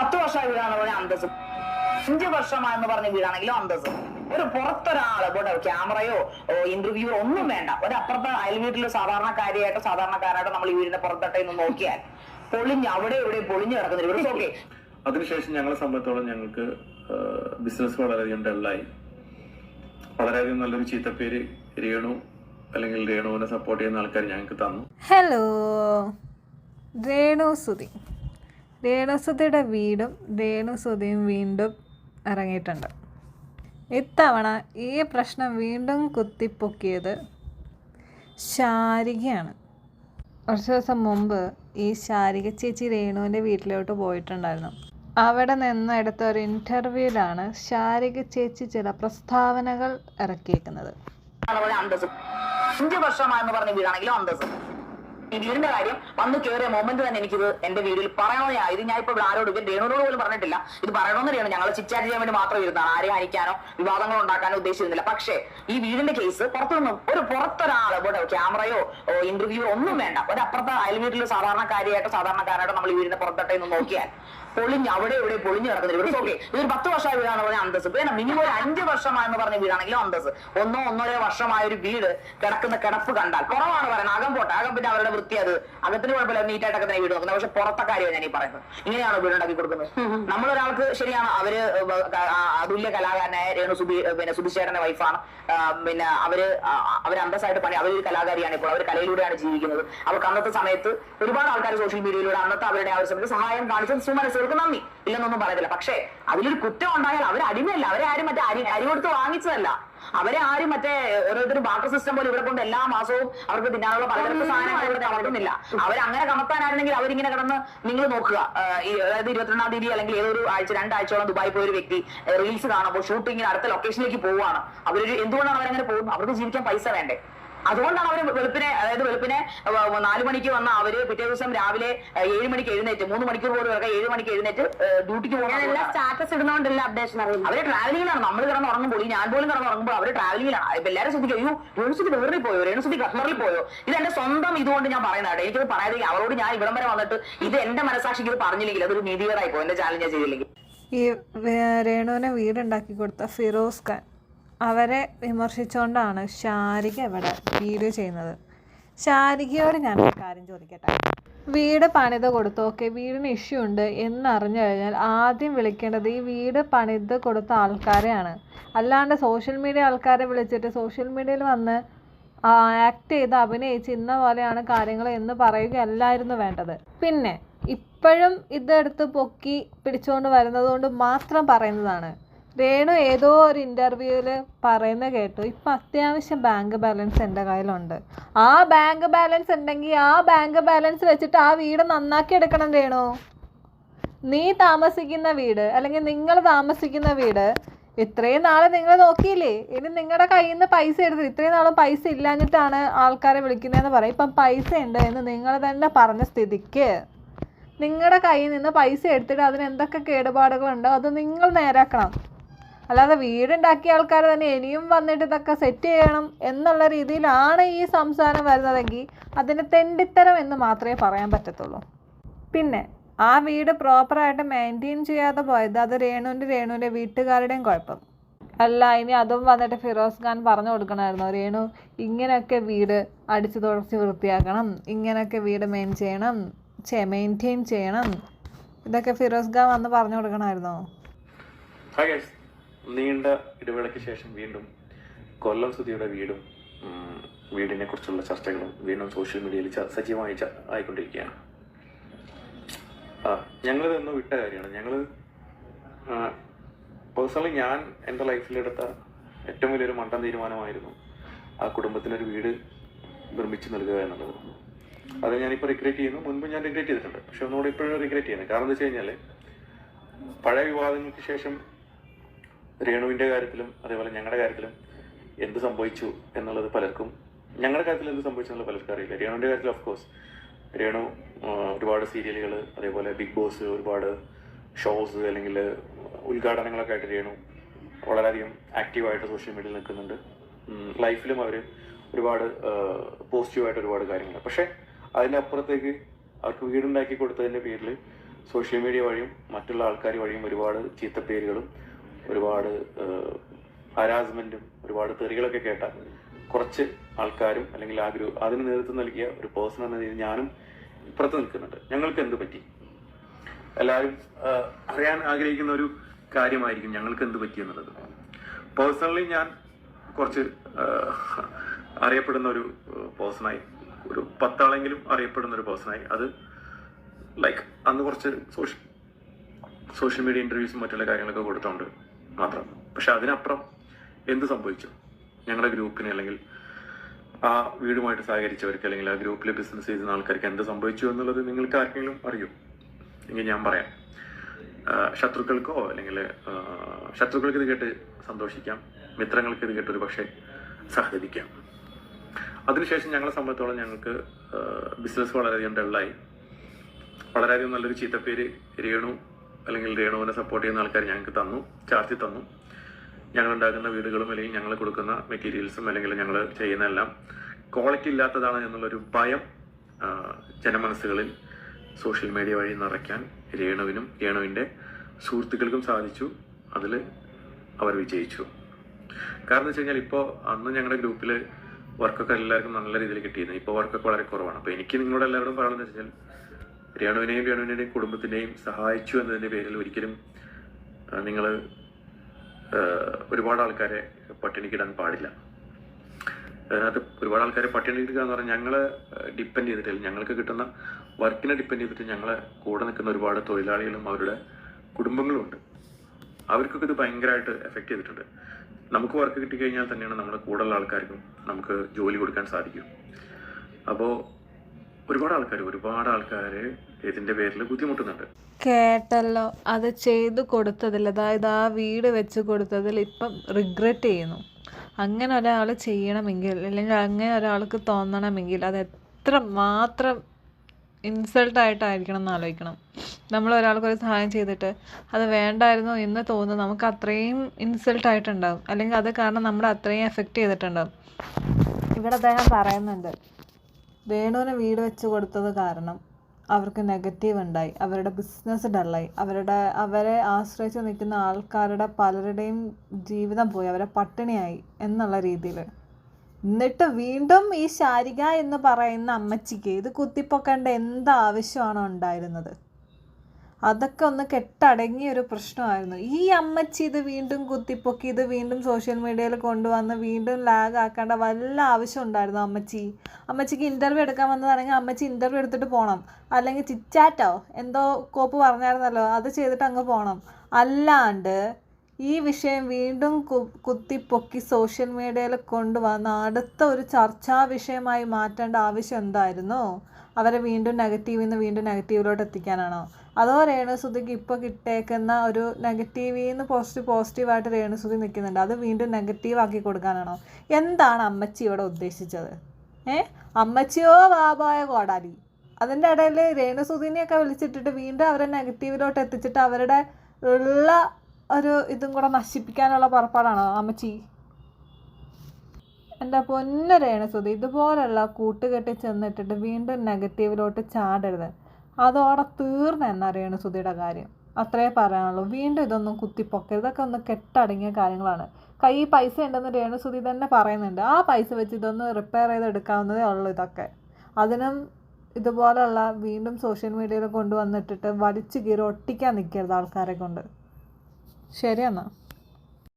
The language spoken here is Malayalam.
പത്ത് വർഷമായി വീടാണ് പറഞ്ഞ അന്തസ്സും. അഞ്ച് വർഷമായെന്ന് പറഞ്ഞ വീടാണെങ്കിലും അന്തസ്സും. ഒരു പുറത്തൊരാൾ ഇവിടെ ക്യാമറയോ ഇന്റർവ്യൂ ഒന്നും വേണ്ട. ഒരു അപ്പുറത്തെ അയൽ വീട്ടിൽ സാധാരണക്കാരിയായിട്ടോ സാധാരണക്കാരായിട്ടോ നമ്മൾ ഈ വീടിന്റെ പുറത്തട്ടെ ഒന്ന് നോക്കിയാൽ പൊളിഞ്ഞ് അവിടെ ഇവിടെ പൊളിഞ്ഞു കിടക്കുന്ന ഒരു ഓക്കെ. അതിനുശേഷം ഞങ്ങളെ സംബന്ധിച്ചോളം ഞങ്ങൾക്ക് ബിസിനസ് വളരെയധികം ഡല്ലായി വളരെയധികം നല്ലൊരു ചീത്തപ്പേര് രേണു അല്ലെങ്കിൽ രേണുവിനെ സപ്പോർട്ട് ചെയ്യുന്ന ആൾക്കാർ ഞങ്ങൾക്ക് തന്നു. ഹലോ രേണുസുതി രേണുസുതിയുടെ വീടും രേണുസുതിയും വീണ്ടും ഇറങ്ങിയിട്ടുണ്ട് ഇത്തവണ ഈ പ്രശ്നം വീണ്ടും കുത്തിപ്പൊക്കിയത് ശാരികയാണ്. കുറച്ച് ദിവസം മുമ്പ് ഈ ശാരിക ചേച്ചി രേണുവിന്റെ വീട്ടിലോട്ട് പോയിട്ടുണ്ടായിരുന്നു. അവിടെ നിന്ന് എടുത്ത ഒരു ഇന്റർവ്യൂവിലാണ് ശാരിക ചേച്ചി ചില പ്രസ്താവനകൾ ഇറക്കിയേക്കുന്നത്. അഞ്ച് വർഷമായെന്ന് പറഞ്ഞ വീടാണെങ്കിലും ഈ വീടിന്റെ കാര്യം വന്ന് കയറിയ മൊമെന്റ് തന്നെ എനിക്കിത് എന്റെ വീട്ടിൽ പറയണമെന്നാ ഇത് ഞാൻ ഇപ്പൊ ആരോട് ഇവൻ രേണുവിനോട് പോലും പറഞ്ഞിട്ടില്ല. ഇത് പറയണമെന്ന് അറിയണം ഞങ്ങൾ ചിറ്റാറ്റ് ചെയ്യാൻ വേണ്ടി മാത്രം ഇരുന്നാണ് ആരെയും ഹനിക്കാനോ വിവാദങ്ങൾ ഉണ്ടാക്കാനോ ഉദ്ദേശിച്ചിരുന്നില്ല. പക്ഷേ ഈ വീടിന്റെ കേസ് പുറത്തുനിന്നും ഒരു പുറത്തൊരാൾ ഇവിടെ ക്യാമറയോ ഇന്റർവ്യൂയോ ഒന്നും വേണ്ട. ഒരു അപ്പുറത്തെ അയൽ വീട്ടിൽ സാധാരണക്കാരിയായിട്ടോ സാധാരണക്കാരായിട്ടോ നമ്മൾ ഈ വീടിന്റെ പുറത്തട്ടെ ഒന്ന് നോക്കിയാൽ പൊളിഞ്ഞ് അവിടെ ഇവിടെ പൊളിഞ്ഞ് കിടക്കുന്ന ഒരു ഓക്കെ ഇതൊരു പത്ത് വർഷമായ വീടാണ് പറഞ്ഞ അന്തസ് പിന്നെ മിനിമം ഒരു അഞ്ച് വർഷമായെന്ന് പറഞ്ഞ വീടാണെങ്കിലും അന്തസ് ഒന്നോ ഒന്നര വർഷമായ ഒരു വീട് കിടക്കുന്ന കിടപ്പ് കണ്ടാൽ കുറവാണ് പറയുന്നത് അകം പോട്ടെ. അകം പിന്നെ അവരുടെ വൃത്തി അത്. അകത്തിന് കുഴപ്പമില്ല നീറ്റായിട്ടൊക്കെ തന്നെ വീട്. നോക്കുന്നത് പക്ഷെ പുറത്തെ കാര്യമാണ് ഞാൻ ഈ പറയുന്നത്. ഇങ്ങനെയാണ് വീട് ഉണ്ടാക്കി കൊടുക്കുന്നത് നമ്മളൊരാൾക്ക് ശരിയാണ് അവർ അതുല്യ കലാകാരനായ രേണു സുബി പിന്നെ സുബിശേഖരന്റെ വൈഫാണ്. പിന്നെ അവർ അവർ അന്തസ്സായിട്ട് പണി അവരൊരു കലാകാരിയാണ് ഇപ്പോൾ. അവർ കലയിലൂടെയാണ് ജീവിക്കുന്നത്. അവർക്ക് അന്നത്തെ സമയത്ത് ഒരുപാട് ആൾക്കാർ സോഷ്യൽ മീഡിയയിലൂടെ അന്നത്തെ അവരുടെ ആ ഒരു സമയത്ത് സഹായം കാണിച്ചത് സുമനസ്സുകൾക്ക് നന്ദി. ഇല്ലെന്നൊന്നും പറയത്തില്ല. പക്ഷേ അതിലൊരു കുറ്റം ഉണ്ടായാൽ അവർ അടിമയല്ല അവരെ ആരും മറ്റേ അരി അരി കൊടുത്ത് വാങ്ങിച്ചതല്ല. അവരെ ആരും മറ്റേ ഓരോരുത്തരും വാട്ടർ സിസ്റ്റം പോലെ ഇവിടെ കൊണ്ട് എല്ലാ മാസവും അവർക്ക് തിന്നാനുള്ള പലതരത്തിൽ സാധനങ്ങൾ ഇവിടെ കമർത്തുന്നില്ല അവരങ്ങനെ കമർത്താനായിരുന്നെങ്കിൽ അവരിങ്ങനെ കിടന്ന് നിങ്ങൾ നോക്കുക. അതായത് ഇരുപത്തിരണ്ടാം തീയതി അല്ലെങ്കിൽ ഏതൊരു ആഴ്ച രണ്ടാഴ്ചയോളം ദുബായി പോയ ഒരു വ്യക്തി റീൽസ് കാണുമ്പോൾ ഷൂട്ടിങ്ങിന് അടുത്ത ലൊക്കേഷനിലേക്ക് പോവുകയാണ്. അവരൊരു എന്തുകൊണ്ടാണ് അവരങ്ങനെ പോകും അവർക്ക് ജീവിക്കാൻ പൈസ വേണ്ടേ? അതുകൊണ്ടാണ് അവർ വെളുപ്പിനെ അതായത് വെളുപ്പിനെ നാലു മണിക്ക് വന്ന അവർ പിറ്റേ ദിവസം രാവിലെ ഏഴ് മണിക്ക് എഴുന്നേറ്റ് മൂന്ന് മണിക്കൂർ പോലും ഇറക്കാം ഏഴ് മണിക്ക് എഴുന്നേറ്റ് ഡ്യൂട്ടിക്ക് പോകുന്നത് സ്റ്റാറ്റസ് ഇടുന്നോണ്ടല്ല അപ്ഡേഷൻ അറിയുന്നത്? അവർ ട്രാവലിംഗിലാണ് നമ്മൾ കിടന്ന് ഉറങ്ങുമ്പോൾ ഈ ഞാൻ പോലും കിടന്ന് ഉറങ്ങുമ്പോൾ അവർ ട്രാവലിംഗിലാണ് ഇപ്പൊ എല്ലാവരും ശ്രദ്ധിക്കും അയ്യോ യൂണിവേഴ്സിറ്റി വേറിൽ പോയോ? യൂണിവേഴ്സിറ്റി കശ്മീറിൽ പോയോ? ഇത് എന്റെ സ്വന്തം ഇതുകൊണ്ട് ഞാൻ പറയുന്നതാണ് എനിക്കത് പറയാതെ അവരോട് ഞാൻ ഇവിടം വരെ വന്നിട്ട് ഇത് എന്റെ മനസാക്ഷിക്ക് ഇത് പറഞ്ഞില്ലെങ്കിൽ അതൊരു നീതികേടായി പോകും എന്റെ ചാലഞ്ച് ഞാൻ ചെയ്തില്ലെങ്കിൽ. ഈ രേണുവിനെ വീടുണ്ടാക്കി കൊടുത്ത ഫിറോസ് ഖാൻ അവരെ വിമർശിച്ചുകൊണ്ടാണ് ശാരിക ഇവിടെ വീഡിയോ ചെയ്യുന്നത്. ശാരികയോട് ഞാൻ ഒരു കാര്യം ചോദിക്കട്ടെ? വീട് പണിത് കൊടുത്തു? ഓക്കെ വീടിന് ഇഷ്യൂ ഉണ്ട് എന്നറിഞ്ഞു കഴിഞ്ഞാൽ ആദ്യം വിളിക്കേണ്ടത് ഈ വീട് പണിത് കൊടുത്ത ആൾക്കാരെയാണ്. അല്ലാണ്ട് സോഷ്യൽ മീഡിയ ആൾക്കാരെ വിളിച്ചിട്ട് സോഷ്യൽ മീഡിയയിൽ വന്ന് ആക്ട് ചെയ്ത് അഭിനയിച്ച് ഇന്ന പോലെയാണ് കാര്യങ്ങൾ എന്ന് പറയുകയല്ലായിരുന്നു വേണ്ടത്. പിന്നെ ഇപ്പോഴും ഇതെടുത്ത് പൊക്കി പിടിച്ചുകൊണ്ട് വരുന്നത് കൊണ്ട് മാത്രം പറയുന്നതാണ്. രേണു ഏതോ ഒരു ഇന്റർവ്യൂവിൽ പറയുന്നത് കേട്ടു. ഇപ്പം അത്യാവശ്യം ബാങ്ക് ബാലൻസ് എന്റെ കയ്യിലുണ്ട്. ആ ബാങ്ക് ബാലൻസ് ഉണ്ടെങ്കിൽ ആ ബാങ്ക് ബാലൻസ് വെച്ചിട്ട് ആ വീട് നന്നാക്കി എടുക്കണം രേണു. നീ താമസിക്കുന്ന വീട് അല്ലെങ്കിൽ നിങ്ങൾ താമസിക്കുന്ന വീട് ഇത്രയും നാളെ നിങ്ങൾ നോക്കിയില്ലേ? ഇനി നിങ്ങളുടെ കയ്യിൽ നിന്ന് പൈസ എടുത്ത് ഇത്രയും നാളും പൈസ ഇല്ലാഞ്ഞിട്ടാണ് ആൾക്കാരെ വിളിക്കുന്നതെന്ന് പറയും. ഇപ്പം പൈസ ഉണ്ട് എന്ന് നിങ്ങൾ തന്നെ പറഞ്ഞ സ്ഥിതിക്ക് നിങ്ങളുടെ കയ്യിൽ നിന്ന് പൈസ എടുത്തിട്ട് അതിന് എന്തൊക്കെ കേടുപാടുകളുണ്ടോ അത് നിങ്ങൾ നേരാക്കണം. അല്ലാതെ വീടുണ്ടാക്കിയ ആൾക്കാർ തന്നെ ഇനിയും വന്നിട്ട് ഇതൊക്കെ സെറ്റ് ചെയ്യണം എന്നുള്ള രീതിയിലാണ് ഈ സംസാരം വരുന്നതെങ്കിൽ അതിന് തെണ്ടിത്തരം എന്ന് മാത്രമേ പറയാൻ പറ്റത്തുള്ളൂ. പിന്നെ ആ വീട് പ്രോപ്പറായിട്ട് മെയിന്റെയിൻ ചെയ്യാതെ പോയത് അത് രേണുവിന്റെ രേണുവിന്റെ വീട്ടുകാരുടെയും കുഴപ്പം. അല്ല ഇനി അതും വന്നിട്ട് ഫിറോസ് ഖാൻ പറഞ്ഞു കൊടുക്കണമായിരുന്നു രേണു ഇങ്ങനെയൊക്കെ വീട് അടിച്ചു തുടച്ച് വൃത്തിയാക്കണം ഇങ്ങനെയൊക്കെ വീട് മെയിൻ ചെയ്യണം മെയിന്റെയിൻ ചെയ്യണം. ഇതൊക്കെ ഫിറോസ് ഖാൻ വന്ന് പറഞ്ഞു കൊടുക്കണമായിരുന്നോ? നീണ്ട ഇടവേളയ്ക്ക് ശേഷം വീണ്ടും കൊല്ലം സുധിയുടെ വീടും വീടിനെ കുറിച്ചുള്ള ചർച്ചകളും വീണ്ടും സോഷ്യൽ മീഡിയയിൽ സജീവമായി ആയിക്കൊണ്ടിരിക്കുകയാണ്. ആ ഞങ്ങളിത് വിട്ട കാര്യമാണ്. ഞങ്ങൾ പേഴ്സണലി ഞാൻ എന്റെ ലൈഫിലെടുത്ത ഏറ്റവും വലിയൊരു മണ്ടൻ തീരുമാനമായിരുന്നു ആ കുടുംബത്തിനൊരു വീട് നിർമ്മിച്ച് നൽകുക എന്നുള്ളത്. അത് ഞാനിപ്പോൾ റിഗ്രറ്റ് ചെയ്യുന്നു. മുൻപ് ഞാൻ റിഗ്രറ്റ് ചെയ്തിട്ടുണ്ട്. പക്ഷെ ഒന്നുകൂടി ഇപ്പോഴും റിഗ്രറ്റ് ചെയ്യുന്നത് കാരണം എന്താ വെച്ച് കഴിഞ്ഞാൽ പഴയ വിവാദങ്ങൾക്ക് ശേഷം രേണുവിന്റെ കാര്യത്തിലും അതേപോലെ ഞങ്ങളുടെ കാര്യത്തിലും എന്ത് സംഭവിച്ചു എന്നുള്ളത് പലർക്കും ഞങ്ങളുടെ കാര്യത്തിൽ എന്ത് സംഭവിച്ചു എന്നുള്ളത് പലർക്കും അറിയില്ല. രേണുവിന്റെ കാര്യത്തിൽ ഓഫ് കോഴ്സ് രേണു ഒരുപാട് സീരിയലുകൾ അതേപോലെ ബിഗ് ബോസ് ഒരുപാട് ഷോസ് അല്ലെങ്കിൽ ഉദ്ഘാടനങ്ങളൊക്കെ ആയിട്ട് രേണു വളരെയധികം ആക്റ്റീവായിട്ട് സോഷ്യൽ മീഡിയയിൽ നിൽക്കുന്നുണ്ട്. ലൈഫിലും അവർ ഒരുപാട് പോസിറ്റീവായിട്ട് ഒരുപാട് കാര്യങ്ങൾ പക്ഷേ അതിന്റെ അപ്പുറത്തേക്ക് അവർക്ക് വീടുണ്ടാക്കി കൊടുത്തതിന്റെ പേരിൽ സോഷ്യൽ മീഡിയ വഴിയും മറ്റുള്ള ആൾക്കാർ വഴിയും ഒരുപാട് ചീത്തപ്പേരുകളും ഒരുപാട് ഹരാസ്മെന്റും ഒരുപാട് തെറികളൊക്കെ കേട്ട കുറച്ച് ആൾക്കാരും അല്ലെങ്കിൽ ആ ഗ്രൂപ്പ് അതിന് നേതൃത്വം നൽകിയ ഒരു പേഴ്സൺ എന്ന രീതിയിൽ ഞാനും ഇപ്പുറത്ത് നിൽക്കുന്നുണ്ട്. ഞങ്ങൾക്ക് എന്ത് പറ്റി? എല്ലാവരും അറിയാൻ ആഗ്രഹിക്കുന്ന ഒരു കാര്യമായിരിക്കും ഞങ്ങൾക്ക് എന്ത് പറ്റി എന്നുള്ളത്. പേഴ്സണലി ഞാൻ കുറച്ച് അറിയപ്പെടുന്ന ഒരു പേഴ്സണായി ഒരു പത്താളെങ്കിലും അറിയപ്പെടുന്ന ഒരു പേഴ്സണായി അത് ലൈക്ക് അന്ന് കുറച്ച് സോഷ്യൽ സോഷ്യൽ മീഡിയ ഇന്റർവ്യൂസും മറ്റുള്ള കാര്യങ്ങളൊക്കെ കൊടുത്തോണ്ട് മാത്രം. പക്ഷെ അതിനപ്പുറം എന്ത് സംഭവിച്ചു? ഞങ്ങളുടെ ഗ്രൂപ്പിന് അല്ലെങ്കിൽ ആ വീടുമായിട്ട് സഹകരിച്ചവർക്ക് അല്ലെങ്കിൽ ആ ഗ്രൂപ്പിലെ ബിസിനസ് ചെയ്യുന്ന ആൾക്കാർക്ക് എന്ത് സംഭവിച്ചു എന്നുള്ളത് നിങ്ങൾക്ക് ആർക്കെങ്കിലും അറിയൂ? എങ്കിൽ ഞാൻ പറയാം. ശത്രുക്കൾക്കോ അല്ലെങ്കിൽ ശത്രുക്കൾക്ക് ഇത് കേട്ട് സന്തോഷിക്കാം. മിത്രങ്ങൾക്ക് ഇത് കേട്ട് ഒരു പക്ഷേ സഹകരിക്കാം. അതിനുശേഷം ഞങ്ങളെ സംബന്ധിച്ചോളം ഞങ്ങൾക്ക് ബിസിനസ് വളരെയധികം ഡള്ളായി വളരെയധികം നല്ലൊരു ചീത്തപ്പേര് രേണു അല്ലെങ്കിൽ രേണുവിനെ സപ്പോർട്ട് ചെയ്യുന്ന ആൾക്കാർ ഞങ്ങൾക്ക് തന്നു ചാർജ് തന്നു. ഞങ്ങൾ ഉണ്ടാക്കുന്ന വീടുകളും അല്ലെങ്കിൽ ഞങ്ങൾ കൊടുക്കുന്ന മെറ്റീരിയൽസും അല്ലെങ്കിൽ ഞങ്ങൾ ചെയ്യുന്ന എല്ലാം ക്വാളിറ്റി ഇല്ലാത്തതാണ് എന്നുള്ളൊരു ഭയം ജനമനസ്സുകളിൽ സോഷ്യൽ മീഡിയ വഴി നിറയ്ക്കാൻ രേണുവിനും രേണുവിന്റെ സുഹൃത്തുക്കൾക്കും സാധിച്ചു. അതിൽ അവർ വിജയിച്ചു. കാരണം വെച്ച് കഴിഞ്ഞാൽ ഇപ്പോൾ അന്ന് ഞങ്ങളുടെ ഗ്രൂപ്പിൽ വർക്കൊക്കെ എല്ലാവർക്കും നല്ല രീതിയിൽ കിട്ടിയിരുന്നു. ഇപ്പോൾ വർക്കൊക്കെ വളരെ കുറവാണ്. അപ്പോൾ എനിക്ക് നിങ്ങളോട് എല്ലാവരോടും പറയണമെന്ന് വെച്ചാൽ രേണുവിനെയും രേണുവിന്റെയും കുടുംബത്തിനെയും സഹായിച്ചു എന്നതിന്റെ പേരിൽ ഒരിക്കലും നിങ്ങൾ ഒരുപാട് ആൾക്കാരെ പട്ടിണിക്കിടാൻ പാടില്ല. അതിനകത്ത് ഒരുപാട് ആൾക്കാരെ പട്ടിണിക്കിടുക എന്ന് പറഞ്ഞാൽ ഞങ്ങളെ ഡിപ്പെൻഡ് ചെയ്തിട്ടില്ല. ഞങ്ങൾക്ക് കിട്ടുന്ന വർക്കിനെ ഡിപ്പെൻഡ് ചെയ്തിട്ട് ഞങ്ങളെ കൂടെ നിൽക്കുന്ന ഒരുപാട് തൊഴിലാളികളും അവരുടെ കുടുംബങ്ങളും ഉണ്ട്. അവർക്കൊക്കെ ഇത് ഭയങ്കരമായിട്ട് എഫക്റ്റ് ചെയ്തിട്ടുണ്ട്. നമുക്ക് വർക്ക് കിട്ടിക്കഴിഞ്ഞാൽ തന്നെയാണ് നമ്മുടെ കൂടെയുള്ള ആൾക്കാർക്കും നമുക്ക് ജോലി കൊടുക്കാൻ സാധിക്കും. അപ്പോൾ ഒരുപാട് ആൾക്കാർ ഒരുപാട് ആൾക്കാർ ഇതിന്റെ പേരിൽ ബുദ്ധിമുട്ടുന്നുണ്ട്. കേട്ടല്ലോ. അത് ചെയ്തു കൊടുത്തതിൽ അതായത് ആ വീട് വെച്ച് കൊടുത്തതിൽ ഇപ്പം റിഗ്രറ്റ് ചെയ്യുന്നു. അങ്ങനെ ഒരാൾ ചെയ്യണമെങ്കിൽ അല്ലെങ്കിൽ അങ്ങനെ ഒരാൾക്ക് തോന്നണമെങ്കിൽ അത് എത്ര മാത്രം ഇൻസൾട്ടായിട്ടായിരിക്കണം എന്ന് ആലോചിക്കണം. നമ്മൾ ഒരാൾക്ക് ഒരു സഹായം ചെയ്തിട്ട് അത് വേണ്ടായിരുന്നു എന്ന് തോന്നുന്നു നമുക്ക് അത്രയും ഇൻസൾട്ടായിട്ടുണ്ടാവും അല്ലെങ്കിൽ അത് കാരണം നമ്മൾ അത്രയും എഫക്റ്റ് ചെയ്തിട്ടുണ്ടാവും. ഇവിടെ അദ്ദേഹം പറയുന്നുണ്ട് വേണുവിന് വീട് വെച്ച് കൊടുത്തത് കാരണം അവർക്ക് നെഗറ്റീവ് ഉണ്ടായി. അവരുടെ ബിസിനസ് ഡള്ളായി അവരുടെ അവരെ ആശ്രയിച്ച് നിൽക്കുന്ന ആൾക്കാരുടെ പലരുടെയും ജീവിതം പോയി. അവരെ പട്ടിണിയായി എന്നുള്ള രീതിയിൽ എന്നിട്ട് വീണ്ടും ഈ ശാരിക എന്ന് പറയുന്ന അമ്മച്ചിക്ക് ഇത് കുത്തിപ്പൊക്കേണ്ട എന്ത് ആവശ്യമാണോ ഉണ്ടായിരുന്നത്? അതൊക്കെ ഒന്ന് കെട്ടടങ്ങിയ ഒരു പ്രശ്നമായിരുന്നു. ഈ അമ്മച്ചി ഇത് വീണ്ടും കുത്തിപ്പൊക്കി ഇത് വീണ്ടും സോഷ്യൽ മീഡിയയിൽ കൊണ്ടുവന്ന് വീണ്ടും ലാഗ് ആക്കേണ്ട വല്ല ആവശ്യം ഉണ്ടായിരുന്നു അമ്മച്ചി? അമ്മച്ചിക്ക് ഇന്റർവ്യൂ എടുക്കാൻ വന്നതാണെങ്കിൽ അമ്മച്ചി ഇന്റർവ്യൂ എടുത്തിട്ട് പോകണം അല്ലെങ്കിൽ ചിറ്റാറ്റോ എന്തോ കോപ്പ് പറഞ്ഞായിരുന്നല്ലോ അത് ചെയ്തിട്ട് അങ്ങ് പോകണം അല്ലാണ്ട് ഈ വിഷയം വീണ്ടും കുത്തിപ്പൊക്കി സോഷ്യൽ മീഡിയയിൽ കൊണ്ടുവന്ന് അടുത്ത ഒരു ചർച്ചാ വിഷയമായി മാറ്റേണ്ട ആവശ്യം എന്തായിരുന്നു? അവരെ വീണ്ടും നെഗറ്റീവിൽ നിന്ന് വീണ്ടും നെഗറ്റീവിലോട്ട് എത്തിക്കാനാണോ അതോ രേണുസുതിക്ക് ഇപ്പോൾ കിട്ടേക്കുന്ന ഒരു നെഗറ്റീവിൽ നിന്ന് പോസിറ്റീവ് പോസിറ്റീവായിട്ട് രേണുസുതി നിൽക്കുന്നുണ്ട്. അത് വീണ്ടും നെഗറ്റീവാക്കി കൊടുക്കാനാണോ? എന്താണ് അമ്മച്ചി ഇവിടെ ഉദ്ദേശിച്ചത്? ഏ? അമ്മച്ചിയോ ബാബായ കോടാലി? അതിന്റെ ഇടയിൽ രേണുസുതിനെയൊക്കെ വിളിച്ചിട്ടിട്ട് വീണ്ടും അവരെ നെഗറ്റീവിലോട്ട് എത്തിച്ചിട്ട് അവരുടെ ഉള്ള ഒരു ഇതും കൂടെ നശിപ്പിക്കാനുള്ള പുറപ്പാടാണോ അമ്മച്ചി? എന്റെ പൊന്നരയാണ് രേണുസുതി ഇതുപോലുള്ള കൂട്ടുകെട്ടി ചെന്നിട്ടിട്ട് വീണ്ടും നെഗറ്റീവിലോട്ട് ചാടരുത്. അതോടെ തീർന്ന എന്നാ രേണുസുതിയുടെ കാര്യം. അത്രേ പറയാനുള്ളൂ. വീണ്ടും ഇതൊന്നും കുത്തിപ്പൊക്കരുത്. ഇതൊക്കെ ഒന്ന് കെട്ടടങ്ങിയ കാര്യങ്ങളാണ്. കൈ പൈസ ഉണ്ടെന്ന് രേണുസുതി തന്നെ പറയുന്നുണ്ട്. ആ പൈസ വെച്ച് ഇതൊന്ന് റിപ്പയർ ചെയ്തെടുക്കാവുന്നതേ ഉള്ളൂ ഇതൊക്കെ. അതിനും ഇതുപോലെയുള്ള വീണ്ടും സോഷ്യൽ മീഡിയയിൽ കൊണ്ടുവന്നിട്ടിട്ട് വലിച്ചു കീറി ഒട്ടിക്കാൻ നിൽക്കരുത് ആൾക്കാരെ കൊണ്ട്. ശരിയെന്നാ?